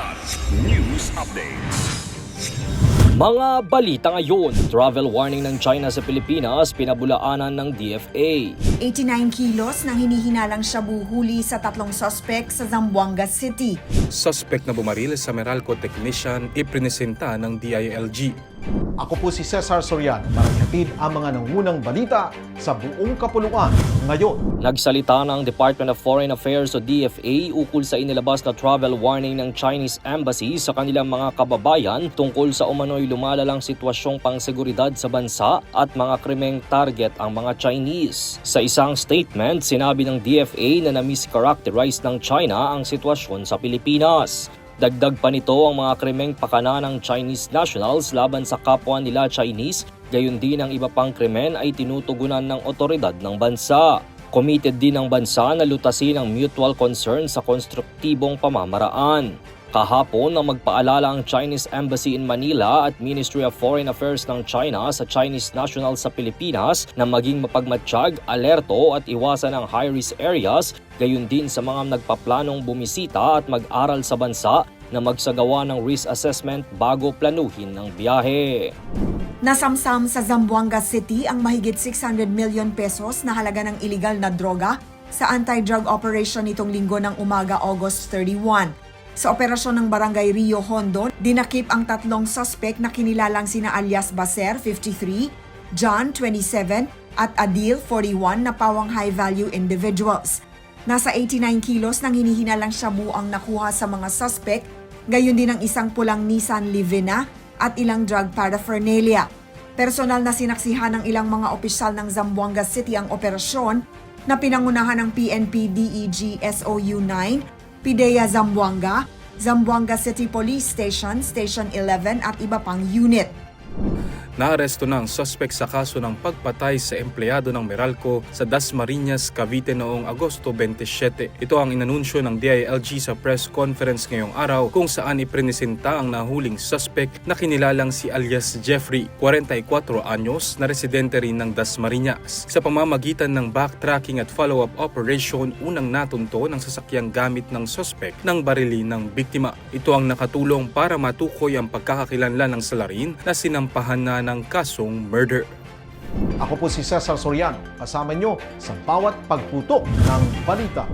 Kilat News Updates. Mga balita ngayon, travel warning ng China sa Pilipinas pinabulaanan ng DFA. 89 kilos ng hinihinalang shabu huli sa tatlong suspect sa Zamboanga City. Suspect na bumaril sa Meralco technician iprinesenta ng DILG. Ako po si Cesar Soriano para hatid ang mga nangunang balita sa buong kapuluan ngayon. Nagsalita ng Department of Foreign Affairs o DFA ukol sa inilabas na travel warning ng Chinese Embassy sa kanilang mga kababayan tungkol sa umano'y lumalalang sitwasyong pangseguridad sa bansa at mga krimeng target ang mga Chinese. Sa isang statement, sinabi ng DFA na na-mischaracterize ng China ang sitwasyon sa Pilipinas. Dagdag pa nito ang mga krimeng pakana ng Chinese nationals laban sa kapwa nila Chinese, gayon din ang iba pang krimen ay tinutugunan ng otoridad ng bansa. Committed din ang bansa na lutasin ang mutual concern sa konstruktibong pamamaraan. Kahapon na magpaalala ang Chinese Embassy in Manila at Ministry of Foreign Affairs ng China sa Chinese nationals sa Pilipinas na maging mapagmatsyag, alerto at iwasan ang high-risk areas, gayon din sa mga nagpaplanong bumisita at mag-aral sa bansa na magsagawa ng risk assessment bago planuhin ng biyahe. Nasamsam sa Zamboanga City ang mahigit 600 million pesos na halaga ng iligal na droga sa anti-drug operation nitong linggo ng umaga August 31. Sa operasyon ng Barangay Rio Hondo, dinakip ang tatlong suspect na kinilalang sina alias Baser, 53, John, 27, at Adil, 41 na pawang high-value individuals. Nasa 89 kilos ng hinihinalang shabu ang nakuha sa mga suspect, gayon din ang isang pulang Nissan Livina at ilang drug paraphernalia. Personal na sinaksihan ng ilang mga opisyal ng Zamboanga City ang operasyon na pinangunahan ng PNP DEG SOU 9, PIDEA Zamboanga, Zamboanga City Police Station, Station 11 at iba pang unit. Naaresto na ang suspect sa kaso ng pagpatay sa empleyado ng Meralco sa Dasmariñas, Cavite noong Agosto 27. Ito ang inanunsyo ng DILG sa press conference ngayong araw kung saan iprenesenta ang nahuling suspect na kinilalang si alias Jeffrey, 44 anyos na residente rin ng Dasmariñas. Sa pamamagitan ng backtracking at follow-up operation, unang natunto ng sasakyang gamit ng suspect ng barili ng biktima. Ito ang nakatulong para matukoy ang pagkakakilanlan ng salarin na sinampahan na ng kasong murder. Ako po si Cesar Soriano, kasama nyo sa bawat pagputok ng balita.